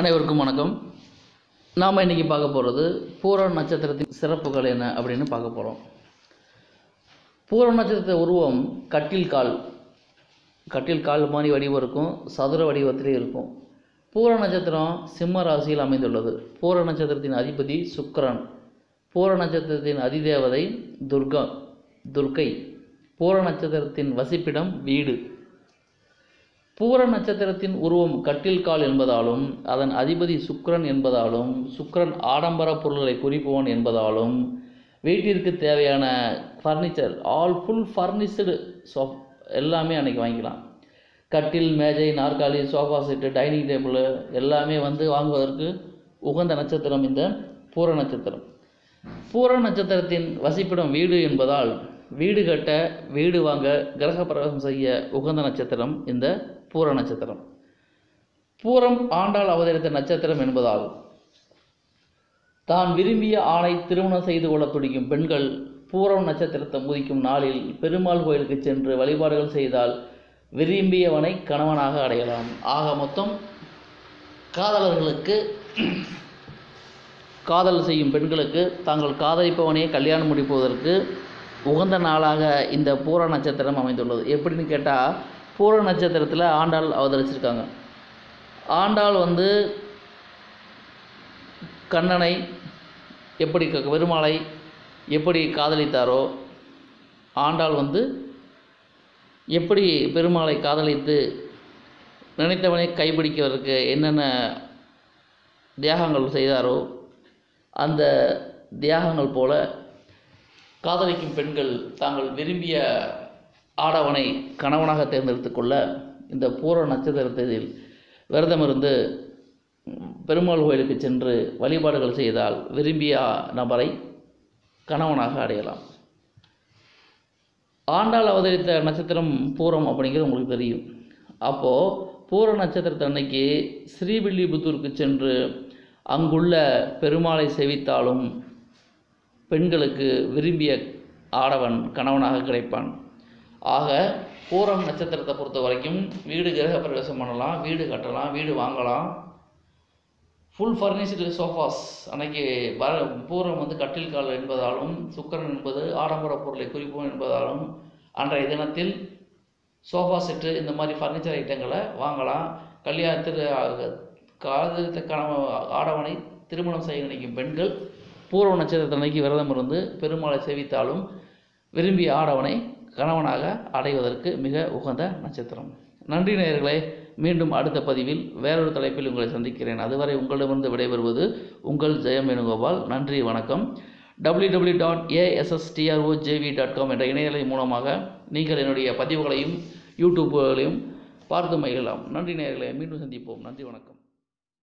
அனைவருக்கும் வணக்கம். நாம் இன்றைக்கி பார்க்க போகிறது பூர நட்சத்திரத்தின் சிறப்புகள் என்ன அப்படின்னு பார்க்க போகிறோம் பூர நட்சத்திர உருவம் கட்டில் கால். கட்டில் கால் மாதிரி வடிவம் இருக்கும் சதுர வடிவத்திலே இருக்கும். பூர நட்சத்திரம் சிம்ம ராசியில் அமைந்துள்ளது. பூர நட்சத்திரத்தின் அதிபதி சுக்கரன். பூர நட்சத்திரத்தின் அதிதேவதை துர்கா துர்க்கை. பூர நட்சத்திரத்தின் வசிப்பிடம் வீடு. பூர நட்சத்திரத்தின் உருவம் கட்டில் கால் என்பதாலும் அதன் அதிபதி சுக்கரன் என்பதாலும் சுக்கரன் ஆடம்பர பொருள்களை குறிப்பவன் என்பதாலும் வீட்டிற்கு தேவையான furniture all full furnished so எல்லாமே அன்றைக்கி வாங்கிக்கலாம். கட்டில் மேஜை நாற்காலி சோஃபா செட்டு டைனிங் டேபிள் எல்லாமே வந்து வாங்குவதற்கு உகந்த நட்சத்திரம் இந்த பூர நட்சத்திரம். பூர நட்சத்திரத்தின் வசிப்பிடம் வீடு என்பதால் வீடு கட்ட வீடு வாங்க கிரகப்பிரவேசம் செய்ய உகந்த நட்சத்திரம் இந்த பூர நட்சத்திரம். பூரம் ஆண்டாள் அவதரித்த நட்சத்திரம் என்பதால் தான் விரும்பிய ஆணை திருமணம் செய்து கொள்ள துடிக்கும் பெண்கள் பூரம் நட்சத்திரத்தை முதிக்கும் நாளில் பெருமாள் கோயிலுக்கு சென்று வழிபாடுகள் செய்தால் விரும்பியவனை கணவனாக அடையலாம். ஆக மொத்தம் காதலர்களுக்கு காதல் செய்யும் பெண்களுக்கு தாங்கள் காதலிப்பவனே கல்யாணம் முடிப்பதற்கு உகந்த நாளாக இந்த பூர நட்சத்திரம் அமைந்துள்ளது. எப்படின்னு கேட்டால் பூர நட்சத்திரத்தில் ஆண்டாள் அவதரிச்சிருக்காங்க. ஆண்டாள் வந்து கண்ணனை எப்படி க- பெருமாளை எப்படி காதலித்தாரோ ஆண்டாள் வந்து எப்படி பெருமாளை காதலித்து நினைத்தவனை கைப்பிடிக்கிறதுக்கு என்னென்ன தியாகங்கள் செய்தாரோ அந்த தியாகங்கள் போல காதலிக்கும் பெண்கள் தாங்கள் விரும்பிய ஆடவனை கணவனாக தேர்ந்தெடுத்து கொள்ள இந்த பூர நட்சத்திரத்தில் விரதமிருந்து பெருமாள் கோயிலுக்கு சென்று வழிபாடுகள் செய்தால் விரும்பிய நபரை கணவனாக அடையலாம். ஆண்டாள் அவதரித்த நட்சத்திரம் பூரம் அப்படிங்கிறது உங்களுக்கு தெரியும். அப்போது பூர நட்சத்திரத்து அன்னைக்கு ஸ்ரீவில்லிபுத்தூருக்கு சென்று அங்குள்ள பெருமாளை செவித்தாலும் பெண்களுக்கு விரும்பிய ஆடவன் கணவனாக கிடைப்பான். ஆக பூரம் நட்சத்திரத்தை பொறுத்த வரைக்கும் வீடு கிரக பிரவேசம் பண்ணலாம் வீடு கட்டலாம் வீடு வாங்கலாம். ஃபுல் ஃபர்னிஷ்டு சோஃபாஸ் அன்னைக்கு வர பூரம் வந்து கட்டில் கால் என்பதாலும் சுக்கரன் என்பது ஆடம்பர பொருளை குறிப்போம் என்பதாலும் அன்றைய தினத்தில் சோஃபா செட்டு இந்த மாதிரி ஃபர்னிச்சர் ஐட்டங்களை வாங்கலாம். கல்யாணத்தில் காதலித்த கணவன் ஆடவனை திருமணம் செய்ய நினைக்கும் பெண்கள் பூர்வ நட்சத்திரத்தை நோக்கி விரதம் இருந்து பெருமாளை சேவித்தாலும் விரும்பிய ஆடவனை கணவனாக அடைவதற்கு மிக உகந்த நட்சத்திரம். நன்றி நேயர்களே மீண்டும் அடுத்த பதிவில் வேறொரு தலைப்பில் உங்களை சந்திக்கிறேன். அதுவரை உங்களிடமிருந்து விடைபெறுவது உங்கள் ஜெயம் வேணுகோபால். நன்றி வணக்கம். W W dot ஏஎஸ்எஸ்டிஆர்ஓஜேவி dot com என்ற இணையதளம் மூலமாக நீங்கள் என்னுடைய பதிவுகளையும் யூடியூப்புகளையும் பார்த்து மகிழலாம். நன்றி நேயர்களே மீண்டும் சந்திப்போம். நன்றி வணக்கம்.